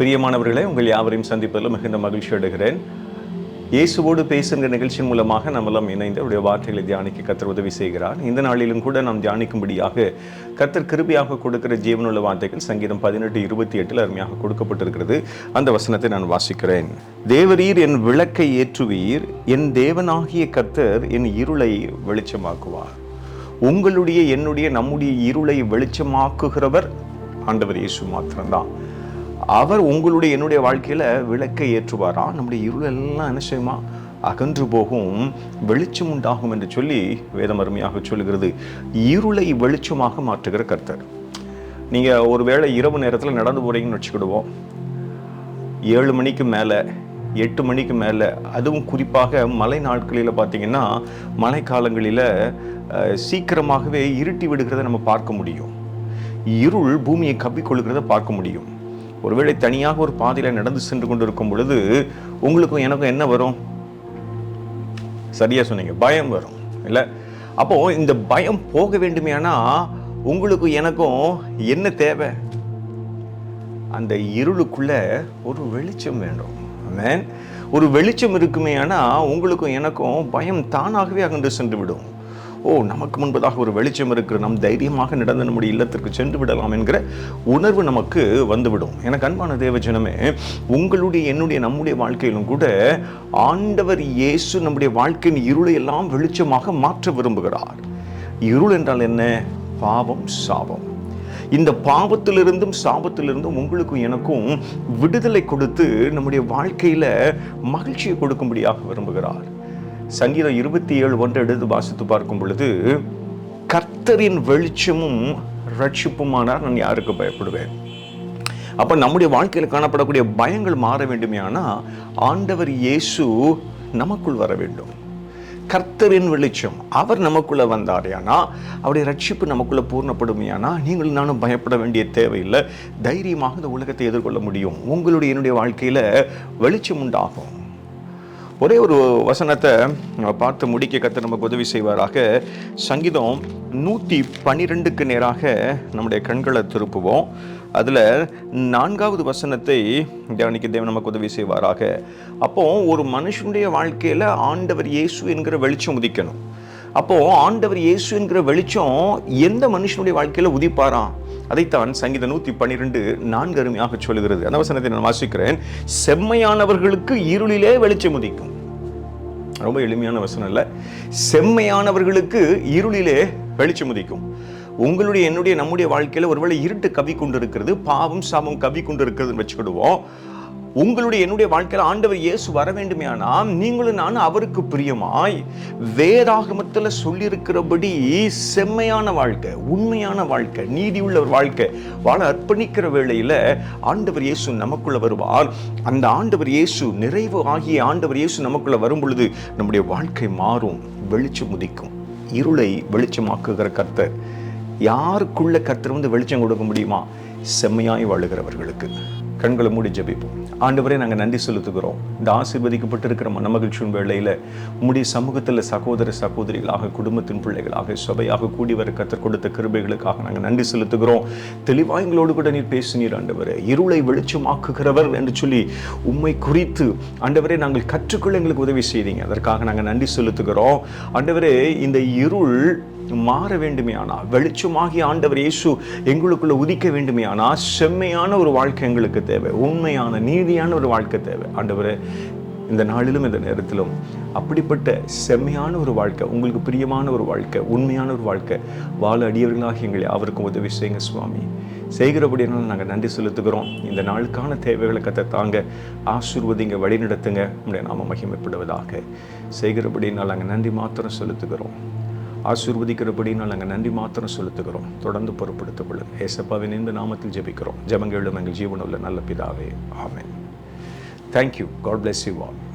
பிரியமானவர்களை உங்கள் யாவரையும் சந்திப்பதில் மிகுந்த மகிழ்ச்சி அடைகிறேன். இயேசுவோடு பேசுகிற நிகழ்ச்சியின் மூலமாக நம்மெல்லாம் இணைந்து அவருடைய வார்த்தைகளை தியானிக்க கத்தர் உதவி செய்கிறார். இந்த நாளிலும் கூட நாம் தியானிக்கும்படியாக கத்தர் கிருபியாக கொடுக்கிற ஜீவனுள்ள வார்த்தைகள் சங்கீதம் பதினெட்டு இருபத்தி எட்டில் அருமையாக கொடுக்கப்பட்டிருக்கிறது. அந்த வசனத்தை நான் வாசிக்கிறேன். தேவரீர் என் விளக்கை ஏற்றுவீர் என் தேவனாகிய கத்தர் என் இருளை வெளிச்சமாக்குவார். உங்களுடைய என்னுடைய நம்முடைய இருளை வெளிச்சமாக்குகிறவர் ஆண்டவர் இயேசு மாத்திரம்தான். அவர் உங்களுடைய என்னுடைய வாழ்க்கையில் விளக்கை ஏற்றுவாரா? நம்முடைய இருளெல்லாம் என்ன செய்யுமா? அகன்று போகும் வெளிச்சம் உண்டாகும் என்று சொல்லி வேதம் அருமையாக சொல்கிறது இருளை வெளிச்சமாக மாற்றுகிற கர்த்தர். நீங்கள் ஒருவேளை இரவு நேரத்தில் நடந்து போகிறீங்கன்னு வச்சுக்கிடுவோம். ஏழு மணிக்கு மேலே எட்டு மணிக்கு மேலே அதுவும் குறிப்பாக மழை நாட்களில் பார்த்தீங்கன்னா மழை காலங்களில் சீக்கிரமாகவே இருட்டி விடுகிறத நம்ம பார்க்க முடியும். இருள் பூமியை கப்பிக்கொள்கிறத பார்க்க முடியும். ஒருவேளை தனியாக ஒரு பாதையில் நடந்து சென்று கொண்டிருக்கும் பொழுது உங்களுக்கும் எனக்கும் என்ன வரும்? சரியா சொன்னீங்க. பயம் வரும். இல்லை? அப்போ இந்த பயம் போக வேண்டுமேனா உங்களுக்கும் எனக்கும் என்ன தேவை? அந்த இருளுக்குள்ள ஒரு வெளிச்சம் வேண்டும். மேன் ஒரு வெளிச்சம் இருக்குமே ஆனால் உங்களுக்கும் எனக்கும் பயம் தானாகவே அகன்று சென்று விடும். ஓ நமக்கு முன்பதாக ஒரு வெளிச்சம் இருக்கிற நம் தைரியமாக நடந்து நம்முடைய இல்லத்திற்கு சென்று விடலாம் என்கிற உணர்வு நமக்கு வந்துவிடும். எனக்கு அன்பான தேவஜனமே உங்களுடைய என்னுடைய நம்முடைய வாழ்க்கையிலும் கூட ஆண்டவர் இயேசு நம்முடைய வாழ்க்கையின் இருளை எல்லாம் வெளிச்சமாக மாற்ற விரும்புகிறார். இருள் என்றால் என்ன? பாவம் சாபம். இந்த பாவத்திலிருந்தும் சாபத்திலிருந்தும் உங்களுக்கும் எனக்கும் விடுதலை கொடுத்து நம்முடைய வாழ்க்கையில மகிழ்ச்சியை கொடுக்கும்படியாக விரும்புகிறார். சங்கீதம் இருபத்தி ஏழு ஒன்று எடுத்து வாசித்து பார்க்கும் பொழுது கர்த்தரின் வெளிச்சமும் ரட்சிப்புமானார் நான் யாருக்கு பயப்படுவேன்? அப்போ நம்முடைய வாழ்க்கையில் காணப்படக்கூடிய பயங்கள் மாற வேண்டுமே ஆண்டவர் இயேசு நமக்குள் வர வேண்டும். கர்த்தரின் வெளிச்சம் அவர் நமக்குள்ளே வந்தாரேனா அவருடைய ரட்சிப்பு நமக்குள்ளே பூர்ணப்படுமையானா நீங்கள் நானும் பயப்பட வேண்டிய தேவையில்லை. தைரியமாக இந்த உலகத்தை எதிர்கொள்ள முடியும். உங்களுடைய என்னுடைய வாழ்க்கையில் வெளிச்சம் உண்டாகும். ஒரே ஒரு வசனத்தை நம்ம பார்த்து முடிக்க கத்த நமக்கு உதவி செய்வாராக. சங்கீதம் நூற்றி பன்னிரெண்டுக்கு நேராக நம்முடைய கண்களை திருப்புவோம். அதில் நான்காவது வசனத்தை தியானிக்க தேவன் நமக்கு உதவி செய்வாராக. அப்போ ஒரு மனுஷனுடைய வாழ்க்கையில் ஆண்டவர் இயேசு என்கிற வெளிச்சம் உதிக்கணும். அப்போது ஆண்டவர் இயேசு என்கிற வெளிச்சம் எந்த மனுஷனுடைய வாழ்க்கையில் உதிப்பாராம்? அதைத்தான் சங்கீத நூற்றி பன்னிரெண்டு நான்கு அருமையாக சொல்லுகிறது. அந்த வசனத்தை நான் வாசிக்கிறேன். செம்மையானவர்களுக்கு இருளிலே வெளிச்சம் உதிக்கும். ரொம்ப எளிமையான வசனம் இல்லை. செம்மையானவர்களுக்கு இருளிலே வெளிச்சம் உதிக்கும். உங்களுடைய என்னுடைய நம்முடைய வாழ்க்கையில் ஒருவேளை இருட்டு கவி கொண்டு இருக்கிறது பாவம் சாபம் கவி கொண்டு இருக்கிறதுன்னு வச்சுக்கிடுவோம். உங்களுடைய என்னுடைய வாழ்க்கையில் ஆண்டவர் இயேசு வர வேண்டுமேயானால் நீங்களும் நானும் அவருக்கு பிரியமாய் வேதாகமத்தில் சொல்லியிருக்கிறபடி செம்மையான வாழ்க்கை உண்மையான வாழ்க்கை நீதியுள்ள ஒரு வாழ்க்கை வாழ அர்ப்பணிக்கிற வேளையில் ஆண்டவர் இயேசு நமக்குள்ள வருவார். அந்த ஆண்டவர் இயேசு நிறைவு ஆகிய ஆண்டவர் இயேசு நமக்குள்ள வரும் பொழுது நம்முடைய வாழ்க்கை மாறும் வெளிச்சம் உதிக்கும். இருளை வெளிச்சமாக்குகிற கர்த்தர். யாருக்குள்ள கர்த்தர் வந்து வெளிச்சம் கொடுக்க முடியுமா? செம்மையாய் வாழுகிறவர்களுக்கு. கண்களை மூடி ஜபிப்போம். ஆண்டவரே நாங்கள் நன்றி செலுத்துகிறோம். இந்த ஆசீர்வதிக்கப்பட்டிருக்கிற மனமகிழ்ச்சியின் வேளையில் உம்முடைய சமூகத்தில் சகோதர சகோதரிகளாக குடும்பத்தின் பிள்ளைகளாக சபையாக கூடி வர கத்தர் கொடுத்த கிருபைகளுக்காக நாங்கள் நன்றி செலுத்துகிறோம். தெளிவாக எங்களோடு கூட நீர் பேசினீர் ஆண்டவரே. இருளை வெளிச்சமாக்குகிறவர் என்று சொல்லி உண்மை குறித்து ஆண்டவரே நாங்கள் கற்றுக்கொள்ள எங்களுக்கு உதவி செய்தீங்க. அதற்காக நாங்கள் நன்றி செலுத்துகிறோம். ஆண்டவரே இந்த இருள் மாற வேண்டுமே ஆனால் வெளிச்சமாகி ஆண்டவர் இயேசு எங்களுக்குள்ளே உதிக்க வேண்டுமே ஆனால் செம்மையான ஒரு வாழ்க்கை எங்களுக்கு தேவை. உண்மையான நீதியான ஒரு வாழ்க்கை தேவை. ஆண்டவர் இந்த நாளிலும் இந்த நேரத்திலும் அப்படிப்பட்ட செம்மையான ஒரு வாழ்க்கை உங்களுக்கு பிரியமான ஒரு வாழ்க்கை உண்மையான ஒரு வாழ்க்கை வாழ அடியவர்களாக எங்களை அவருக்கும் உதவி செய்யுங்க சுவாமி. செய்கிறபடினால நாங்கள் நன்றி செலுத்துகிறோம். இந்த நாளுக்கான தேவைகளை கத்த தாங்க ஆசீர்வதிங்க வழிநடத்துங்க. உங்களுடைய நாம மகிமைப்படுவதாக செய்கிறபடினால் நாங்கள் நன்றி மாத்திரம் செலுத்துகிறோம். ஆசீர்வதிக்கிறபடினால் நாங்கள் நன்றி மாத்திரம் செலுத்துகிறோம். தொடர்ந்து பொறுப்படுத்திக் கொள்ளுங்கள். ஏசப்பாவின் இந்த நாமத்தில் ஜெபிக்கிறோம். ஜெபங்களும் எங்கள் ஜீவனுள்ள நல்ல பிதாவே. ஆமேன். Thank you God bless you all